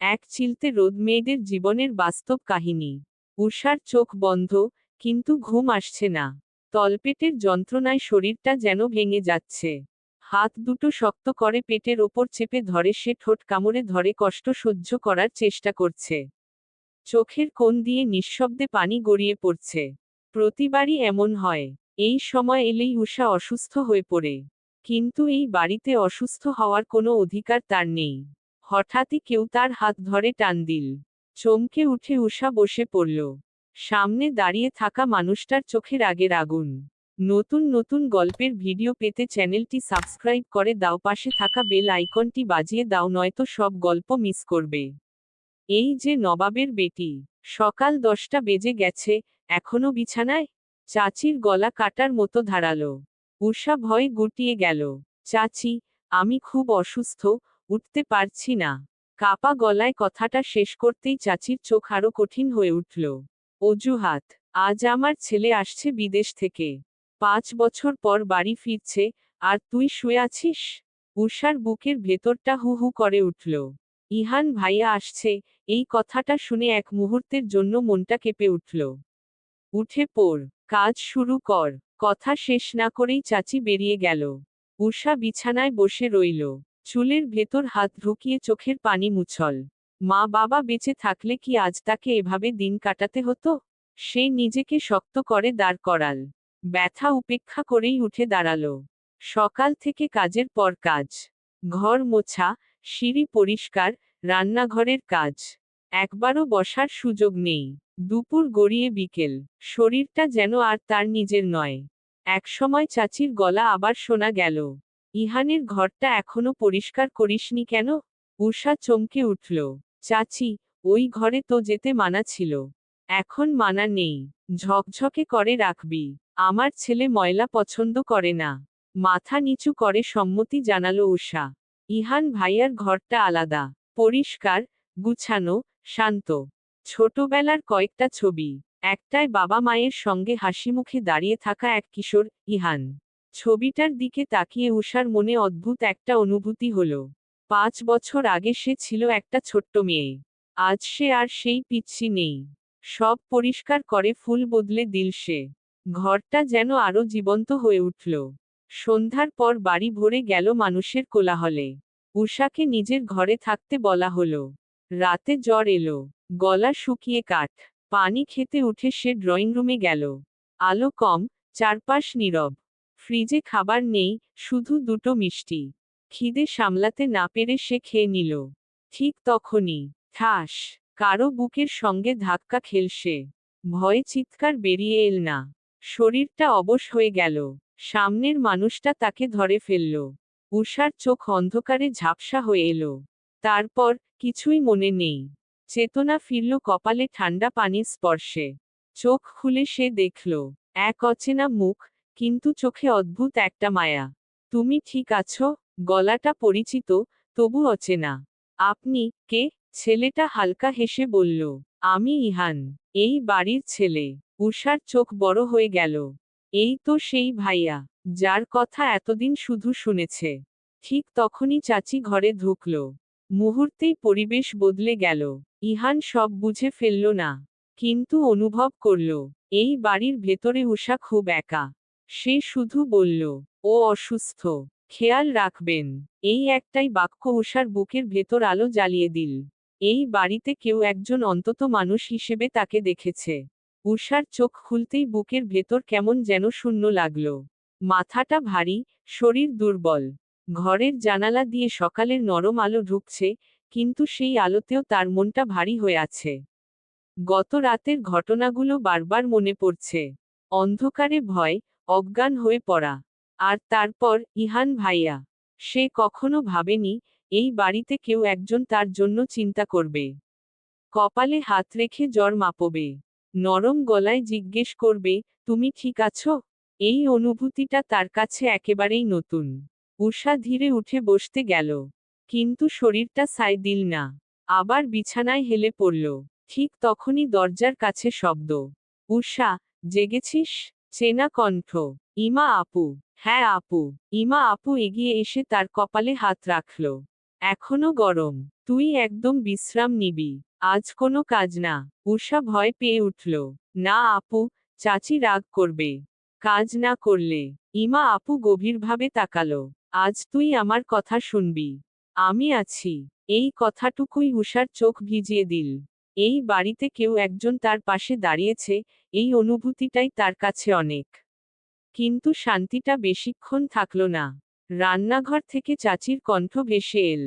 এক চিলতে রোদ মেয়েদের জীবনের বাস্তব কাহিনী। উষার চোখ বন্ধ, কিন্তু ঘুম আসছে না। তলপেটের যন্ত্রণায় শরীরটা যেন ভেঙে যাচ্ছে। হাত দুটো শক্ত করে পেটের ওপর চেপে ধরে সে ঠোঁট কামড়ে ধরে কষ্ট সহ্য করার চেষ্টা করছে। চোখের কোণ দিয়ে নিঃশব্দে পানি গড়িয়ে পড়ছে। প্রতিবারই এমন হয়। এই সময় এলেই উষা অসুস্থ হয়ে পড়ে। কিন্তু এই বাড়িতে অসুস্থ হওয়ার কোনো অধিকার তার নেই। হঠাৎই কেউ তার হাত ধরে টান দিল। চমকে উঠে উষা বসে পড়ল। সামনে দাঁড়িয়ে থাকা মানুষটার চোখের আগের আগুন। নতুন নতুন গল্পের ভিডিও পেতে চ্যানেলটি সাবস্ক্রাইব করে দাও। পাশে থাকা বেল আইকনটি বাজিয়ে দাও, নয়তো সব গল্প মিস করবে। এই যে নবাবের বেটি। সকাল দশটা বেজে গেছে, এখনও বিছানায়? চাচির গলা কাটার মতো ধারালো। উষা ভয় গুটিয়ে গেল। চাচি, আমি খুব অসুস্থ উঠতে পারছি না। কাপা গলায় কথাটা শেষ করতেই চাচির চোখ আরও কঠিন হয়ে উঠল। অজুহাত, আজ আমার ছেলে আসছে বিদেশ থেকে। পাঁচ বছর পর বাড়ি ফিরছে, আর তুই শুয়ে আছিস? উষার বুকের ভেতরটা হু হু করে উঠল। ইহান ভাইয়া আসছে, এই কথাটা শুনে এক মুহূর্তের জন্য মনটা কেঁপে উঠল। উঠে পড়, কাজ শুরু কর। কথা শেষ না করেই চাচি বেরিয়ে গেল। উষা বিছানায় বসে রইল। চুলের ভেতর হাত ঢুকিয়ে চোখের পানি মুছল। মা বাবা বেঁচে থাকলে কি আজ তাকে এভাবে দিন কাটাতে হতো? সে নিজেকে শক্ত করে দাঁড় করাল। ব্যথা উপেক্ষা করেই উঠে দাঁড়াল। সকাল থেকে কাজের পর কাজ। ঘর মোছা, সিঁড়ি পরিষ্কার, রান্নাঘরের কাজ। একবারও বসার সুযোগ নেই। দুপুর গড়িয়ে বিকেল। শরীরটা যেন আর তার নিজের নয়। একসময় চাচির গলা আবার শোনা গেল। ইহানের ঘরটা এখনও পরিষ্কার করিসনি কেন? উষা চমকে উঠল। চাচি, ওই ঘরে তো যেতে মানা ছিল। এখন মানা নেই। ঝকঝকে করে রাখবি। আমার ছেলে ময়লা পছন্দ করে না। মাথা নিচু করে সম্মতি জানালো উষা ইহান ভাইয়ার ঘরটা আলাদা। পরিষ্কার, গুছানো, শান্ত। ছোটবেলার কয়েকটা ছবি। একটায় বাবা মায়ের সঙ্গে হাসিমুখে দাঁড়িয়ে থাকা এক কিশোর ইহান। ছবিটার দিকে তাকিয়ে উষার মনে অদ্ভুত একটা অনুভূতি হলো। পাঁচ বছর আগে সে ছিল একটা ছোট্ট মেয়ে। আজ সে আর সেই পিচ্ছি নেই। সব পরিষ্কার করে ফুল বদলে দিল সে। ঘরটা যেন আরও জীবন্ত হয়ে উঠল। সন্ধ্যার পর বাড়ি ভরে গেল মানুষের কোলাহলে। উষাকে নিজের ঘরে থাকতে বলা হলো। রাতে জ্বর এলো। গলা শুকিয়ে কাঠ। পানি খেতে উঠে সে ড্রয়িং রুমে গেল। আলো কম, চারপাশ নীরব। ফ্রিজে খাবার নেই, শুধু দুটো মিষ্টি। খিদে সামলাতে না পেরে সে খেয়ে নিল। ঠিক তখনই, ঠাস, কারও বুকের সঙ্গে ধাক্কা খেলসে ভয়ে চিৎকার বেরিয়ে এল না। শরীরটা অবশ হয়ে গেল। সামনের মানুষটা তাকে ধরে ফেলল। উষার চোখ অন্ধকারে ঝাপসা হয়ে এলো। তারপর কিছুই মনে নেই। চেতনা ফিরল কপালে ঠান্ডা পানির স্পর্শে। চোখ খুলে সে দেখল, এক অচেনা মুখ কিন্তু চোখে অদ্ভুত একটা মায়া। তুমি ঠিক আছো? গলাটা পরিচিত, তবু অচেনা। আপনি কে? ছেলেটা হালকা হেসে বলল, আমি ইহান, এই বাড়ির ছেলে। উষার চোখ বড় হয়ে গেল। এই তো সেই ভাইয়া, যার কথা এতদিন শুধু শুনেছে। ঠিক তখনই চাচি ঘরে ঢুকল। মুহূর্তেই পরিবেশ বদলে গেল। ইহান সব বুঝে ফেলল না, কিন্তু অনুভব করল, এই বাড়ির ভেতরে উষা খুব একা। সে শুধু বলল, ও অসুস্থ, খেয়াল রাখবেন, এই একটাই বাক্য উষার বুকের ভেতর আলো জ্বালিয়ে দিল। এই বাড়িতে কেউ একজন অন্তত মানুষ হিসেবে তাকে দেখেছে। উষার চোখ খুলতেই বুকের ভেতর কেমন যেন শূন্য লাগল। মাথাটা ভারী, শরীর দুর্বল। ঘরের জানালা দিয়ে সকালের নরম আলো ঢুকছে, কিন্তু সেই আলোতেও তার মনটা ভারী হয়ে আছে। গত রাতের ঘটনাগুলো বারবার মনে পড়ছে। অন্ধকারে ভয় অজ্ঞান হয়ে পড়া। আর তারপর, ইহান ভাইয়া, সে কখনো ভাবেনি, এই বাড়িতে কেউ একজন তার জন্য চিন্তা করবে। কপালে হাত রেখে জ্বর মাপবে। নরম গলায় জিজ্ঞেস করবে, তুমি ঠিক আছো? এই অনুভূতিটা তার কাছে একেবারেই নতুন। উষা ধীরে উঠে বসতে গেল। কিন্তু শরীরটা সায় দিল না। আবার বিছানায় হেলে পড়ল। ঠিক তখনই দরজার কাছে শব্দ উষা জেগেছিস? চেনা কণ্ঠ, ইমা আপু হ্যাঁ আপু। ইমা আপু এগিয়ে এসে তার কপালে হাত রাখল। এখনও গরম, তুই একদম বিশ্রাম নিবি, আজ কোনো কাজ না। উষা ভয় পেয়ে উঠল। না আপু, চাচি রাগ করবে, কাজ না করলে। ইমা আপু গভীরভাবে তাকালো। আজ তুই আমার কথা শুনবি, আমি আছি। এই কথাটুকুই উষার চোখ ভিজিয়ে দিল। এই বাড়িতে কেউ একজন তার পাশে দাঁড়িয়েছে, এই অনুভূতিটাই তার কাছে অনেক। কিন্তু শান্তিটা বেশিক্ষণ থাকল না। রান্নাঘর থেকে চাচির কণ্ঠ ভেসে এল,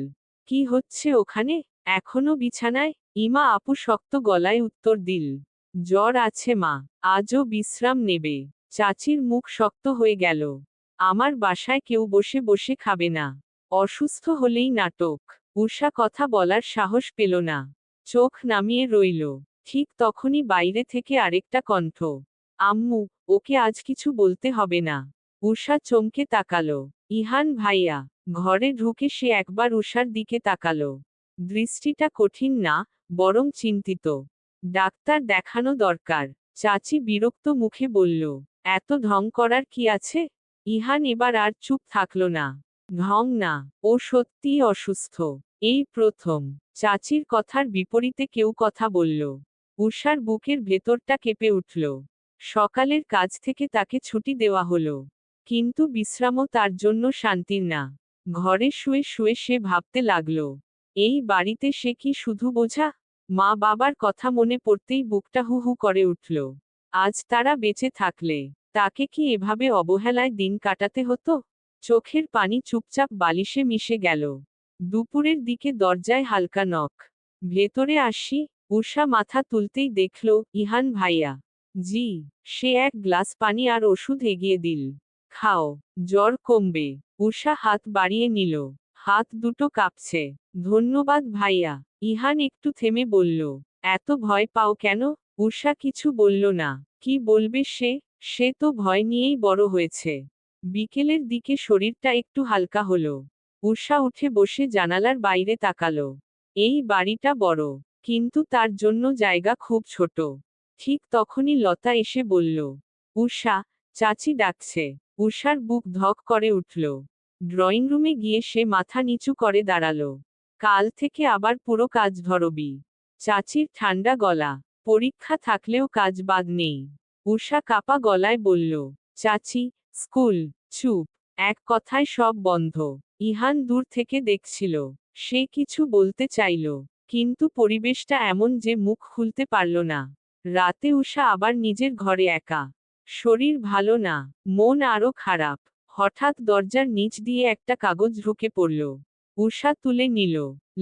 কি হচ্ছে ওখানে? এখনও বিছানায়? ইমা আপু শক্ত গলায় উত্তর দিল, জ্বর আছে মা, আজও বিশ্রাম নেবে। চাচির মুখ শক্ত হয়ে গেল, আমার বাসায় কেউ বসে বসে খাবে না, অসুস্থ হলেই নাটক। উষা কথা বলার সাহস পেল না। চোখ নামিয়ে রইল। ঠিক তখনই বাইরে থেকে আরেকটা কণ্ঠ। আম্মু, ওকে আজ কিছু বলতে হবে না। উষা চমকে তাকালো। ইহান ভাইয়া, ঘরে ঢুকে সে একবার উষার দিকে তাকালো। দৃষ্টিটা কঠিন না, বরং চিন্তিত। ডাক্তার দেখানো দরকার। চাচি বিরক্ত মুখে বলল, এত ঢং করার কি আছে? ইহান এবার আর চুপ থাকল না। ঢং না, ও সত্যিই অসুস্থ। এই প্রথম। চাচির কথার বিপরীতে কেউ কথা বলল। উষার বুকের ভেতরটা কেঁপে উঠল। সকালের কাজ থেকে তাকে ছুটি দেওয়া হলো। কিন্তু বিশ্রামও তার জন্য শান্তির না। ঘরে শুয়ে শুয়ে সে ভাবতে লাগল, এই বাড়িতে সে কি শুধু বোঝা? মা বাবার কথা মনে পড়তেই বুকটা হু হু করে উঠল। আজ তারা বেঁচে থাকলে, তাকে কি এভাবে অবহেলায় দিন কাটাতে হতো? চোখের পানি চুপচাপ বালিশে মিশে গেল। দুপুরের দিকে দরজায় হালকা নখ। ভেতরে আসি উষা মাথা তুলতেই দেখল, ইহান ভাইয়া। জি, সে এক গ্লাস পানি আর ওষুধ এগিয়ে দিল। খাও, জ্বর কমবে। উষা হাত বাড়িয়ে নিল। হাত দুটো কাঁপছে। ধন্যবাদ ভাইয়া। ইহান একটু থেমে বলল, এত ভয় পাও কেন? উষা কিছু বলল না। কি বলবে সে? সে তো ভয় নিয়েই বড় হয়েছে। বিকেলের দিকে শরীরটা একটু হালকা হলো। উষা উঠে বসে জানালার বাইরে তাকালো। এই বাড়িটা বড়, কিন্তু তার জন্য জায়গা খুব ছোট। ঠিক তখনই লতা এসে বলল উষা চাচি ডাকছে। উষার বুক ধক করে উঠল। ড্রয়িং রুমে গিয়ে সে মাথা নিচু করে দাঁড়াল। কাল থেকে আবার পুরো কাজ ধরবি। চাচির ঠান্ডা গলা। পরীক্ষা থাকলেও কাজ বাদ নেই। উষা কাপা গলায় বলল, চাচি, স্কুল, চুপ। এক কথায় সব বন্ধ। ইহান দূর থেকে দেখছিল। সে কিছু বলতে চাইল, কিন্তু পরিবেশটা এমন যে মুখ খুলতে পারল না। রাতে উষা আবার নিজের ঘরে একা। শরীর ভালো না, মন আরও খারাপ। হঠাৎ দরজার নিচ দিয়ে একটা কাগজ ঢুকে পড়ল। উষা তুলে নিল,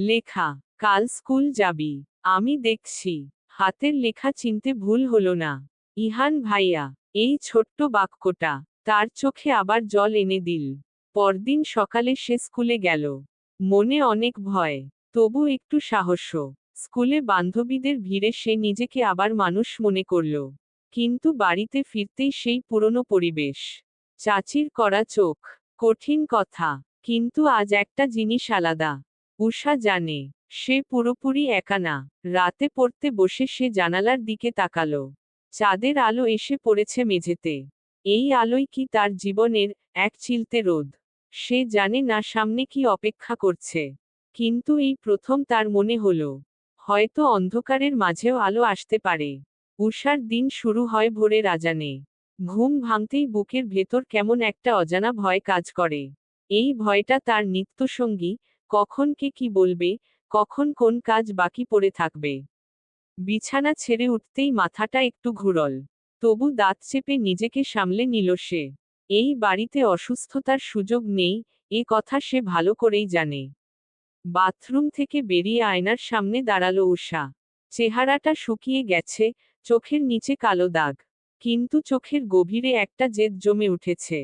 লেখা, কাল স্কুল যাবি। আমি দেখছি। হাতের লেখা চিনতে ভুল হলো না। ইহান ভাইয়া, এই ছোট্ট বাক্যটা তার চোখে আবার জল এনে দিল। পরদিন সকালে সে স্কুলে গেল। মনে অনেক ভয়, তবু একটু সাহস। স্কুলে বান্ধবীদের ভিড়ে সে নিজেকে আবার মানুষ মনে করল। কিন্তু বাড়িতে ফিরতেই সেই পুরনো পরিবেশ। চাচির করা চোখ, কঠিন কথা, কিন্তু আজ একটা জিনিস আলাদা। উষা জানে, সে পুরোপুরি একা না। রাতে পড়তে বসে সে জানালার দিকে তাকালো। চাঁদের আলো এসে পড়েছে মেঝেতে। এই আলোই কি তার জীবনের এক চিলতে রোদ সে জানে না সামনে কি অপেক্ষা করছে। কিন্তু এই প্রথম তার মনে হল, হয়তো অন্ধকারের মাঝেও আলো আসতে পারে। উষার দিন শুরু হয় ভোরে রাজানে ঘুম ভাঙতেই বুকের ভেতর কেমন একটা অজানা ভয় কাজ করে। এই ভয়টা তার নিত্যসঙ্গী, কখন কে কি বলবে, কখন কোন কাজ বাকি পড়ে থাকবে। বিছানা ছেড়ে উঠতেই মাথাটা একটু ঘুরল। তবু দাঁত চেপে নিজেকে সামলে নিল সে। এই বাড়িতে অসুস্থতার সুযোগ নেই, এ কথা সে ভালো করেই জানে। বাথরুম থেকে বেরিয়ে আয়নার সামনে দাঁড়াল উষা চেহারাটা শুকিয়ে গেছে, চোখের নিচে কালো দাগ। কিন্তু চোখের গভীরে একটা জেদ জমে উঠেছে।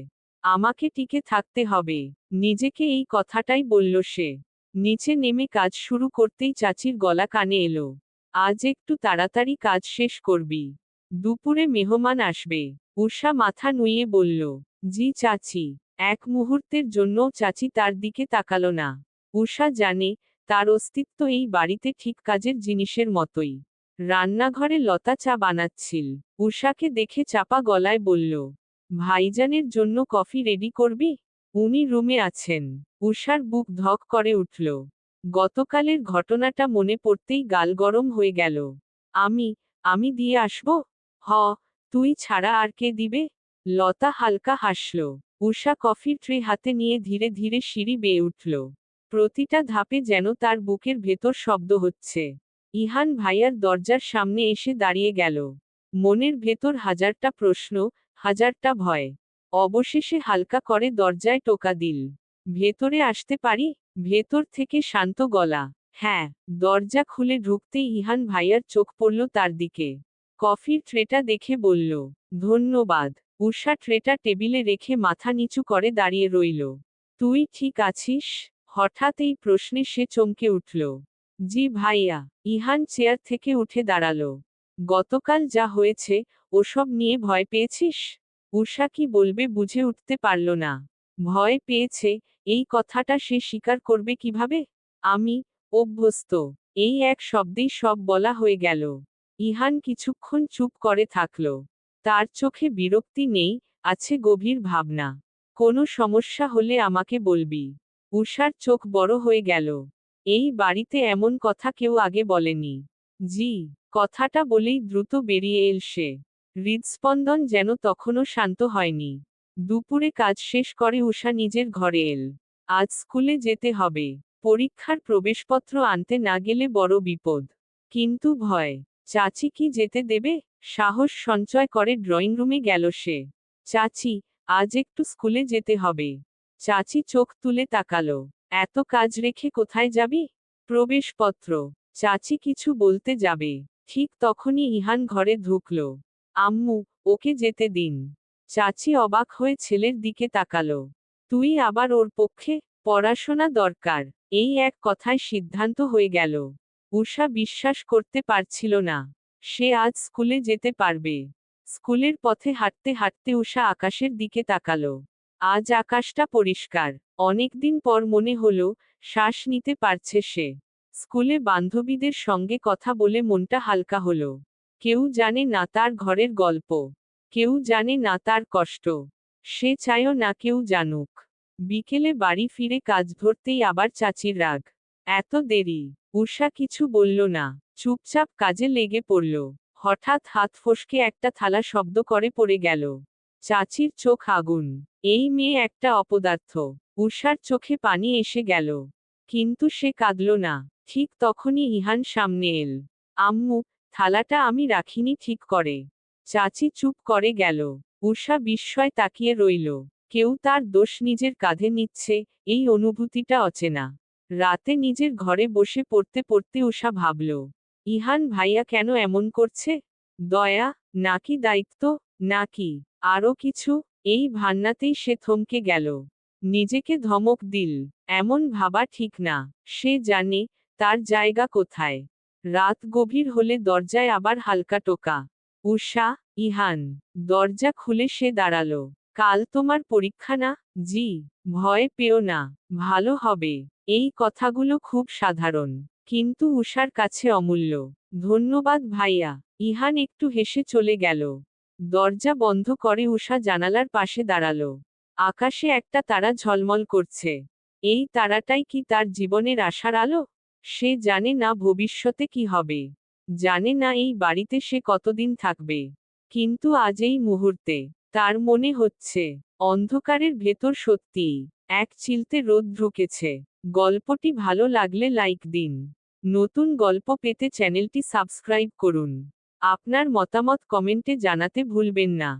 আমাকে টিকে থাকতে হবে নিজেকে এই কথাটাই বলল সে। নিচে নেমে কাজ শুরু করতেই চাচির গলা কানে এলো। আজ একটু তাড়াতাড়ি কাজ শেষ করবি দুপুরে মেহমান আসবে। উষা মাথা নুইয়ে বলল, জি চাচি। এক মুহূর্তের জন্য চাচি তার দিকে তাকালো না। উষা জানে, তার অস্তিত্ব এই বাড়িতে ঠিক কাজের জিনিসের মতোই। রান্নাঘরে লতা চা বানাচ্ছিল। উষাকে দেখে চাপা গলায় বলল, ভাইজানের জন্য কফি রেডি করবি? উনি রুমে আছেন। উষার বুক ধক করে উঠল। গতকালের ঘটনাটা মনে পড়তেই গাল গরম হয়ে গেল। আমি আমি দিয়ে আসব? হ, তুই ছাড়া আর কে দিবে? লতা হালকা হাসল। উষা কফির ট্রে হাতে নিয়ে ধীরে ধীরে সিঁড়ি বেয়ে উঠল। প্রতিটা ধাপে যেন তার বুকের ভেতর শব্দ হচ্ছে। ইহান ভাইয়ার দরজার সামনে এসে দাঁড়িয়ে গেল। মনের ভেতর হাজারটা প্রশ্ন, হাজারটা ভয়। অবশেষে হালকা করে দরজায় টোকা দিল। ভেতরে আসতে পারি? ভেতর থেকে শান্ত গলা। হ্যাঁ দরজা খুলে ঢুকতেই ইহান ভাইয়ার চোখ পড়ল তার দিকে। কফির ট্রেটা দেখে বলল, ধন্যবাদ। উষা ট্রেটা টেবিলে রেখে মাথা নিচু করে দাঁড়িয়ে রইল। তুই ঠিক আছিস? হঠাৎ এই প্রশ্নে সে চমকে উঠল। জি ভাইয়া। ইহান চেয়ার থেকে উঠে দাঁড়াল। গতকাল যা হয়েছে, ওসব নিয়ে ভয় পেয়েছিস? উষা কি বলবে বুঝে উঠতে পারল না। ভয় পেয়েছে, এই কথাটা সে স্বীকার করবে কীভাবে? আমি অভ্যস্ত। এই এক শব্দেই সব বলা হয়ে গেল। ইহান কিছুক্ষণ চুপ করে থাকল। তার চোখে বিরক্তি নেই, আছে গভীর ভাবনা। কোনো সমস্যা হলে আমাকে বলবি। উষার চোখ বড় হয়ে গেল। এই বাড়িতে এমন কথা কেউ আগে বলেনি। জি, কথাটা বলেই দ্রুত বেরিয়ে এল সে। হৃদস্পন্দন যেন তখনও শান্ত হয়নি। দুপুরে কাজ শেষ করে উষা নিজের ঘরে এল। আজ স্কুলে যেতে হবে। পরীক্ষার প্রবেশপত্র আনতে না গেলে বড় বিপদ। কিন্তু ভয়। চাচি কি যেতে দেবে? সাহস সঞ্চয় করে ড্রয়িং রুমে গেল সে। চাচি, আজ একটু স্কুলে যেতে হবে। চাচি চোখ তুলে তাকালো। এত কাজ রেখে কোথায় যাবি? প্রবেশপত্র। চাচি কিছু বলতে যাবে। ঠিক তখনই ইহান ঘরে ঢুকল। আম্মু, ওকে যেতে দিন। চাচি অবাক হয়ে ছেলের দিকে তাকালো। তুই আবার ওর পক্ষে? পড়াশোনা দরকার। এই এক কথায় সিদ্ধান্ত হয়ে গেল। উষা বিশ্বাস করতে পারছিল না। সে আজ স্কুলে যেতে পারবে। স্কুলের পথে হাঁটতে হাঁটতে উষা আকাশের দিকে তাকালো। আজ আকাশটা পরিষ্কার। অনেকদিন পর মনে হলো, শ্বাস নিতে পারছে সে। স্কুলে বান্ধবীদের সঙ্গে কথা বলে মনটা হালকা হলো। কেউ জানে না তার ঘরের গল্প। কেউ জানে না তার কষ্ট। সে চায়ও না কেউ জানুক। বিকেলে বাড়ি ফিরে কাজ ধরতেই আবার চাচির রাগ। এত দেরি। উষা কিছু বলল না, চুপচাপ কাজে লেগে পড়ল। হঠাৎ হাত ফসকে একটা থালা শব্দ করে পড়ে গেল। চাচির চোখ আগুন। এই মেয়ে একটা অপদার্থ। উষার চোখে পানি এসে গেল। কিন্তু সে কাঁদল না। ঠিক তখনই ইহান সামনে এল। আম্মু, থালাটা আমি রাখিনি ঠিক করে। চাচি চুপ করে গেল। উষা বিস্ময় তাকিয়ে রইল। কেউ তার দোষ নিজের কাঁধে নিচ্ছে, এই অনুভূতিটা অচেনা। রাতে নিজের ঘরে বসে পড়তে পড়তে উষা ভাবল, ইহান ভাইয়া কেন এমন করছে? দয়া নাকি দায়িত্ব নাকি আরও কিছু? এই ভান্নাতেই সে থমকে গেল। নিজেকে ধমক দিল, এমন ভাবা ঠিক না, সে জানে, তার জায়গা কোথায়? রাত গভীর হলে দরজায় আবার হালকা টোকা। উষা, ইহান, দরজা খুলে সে দাঁড়াল। কাল তোমার পরীক্ষা না? জি, ভয় পেও না, ভালো হবে। এই কথাগুলো খুব সাধারণ, কিন্তু উষার কাছে অমূল্য। ধন্যবাদ ভাইয়া। ইহান একটু হেসে চলে গেল। দরজা বন্ধ করে উষা জানালার পাশে দাঁড়াল। আকাশে একটা তারা ঝলমল করছে। এই তারাটাই কি তার জীবনের আশার আলো? সে জানে না ভবিষ্যতে কি হবে। জানে না এই বাড়িতে সে কতদিন থাকবে। কিন্তু আজ এই মুহূর্তে তার মনে হচ্ছে, অন্ধকারের ভেতর সত্যিই এক চিলতে রোদ ঢুকেছে। গল্পটি ভালো লাগলে লাইক দিন। নতুন গল্প পেতে চ্যানেলটি সাবস্ক্রাইব করুন। আপনার মতামত কমেন্টে জানাতে ভুলবেন না।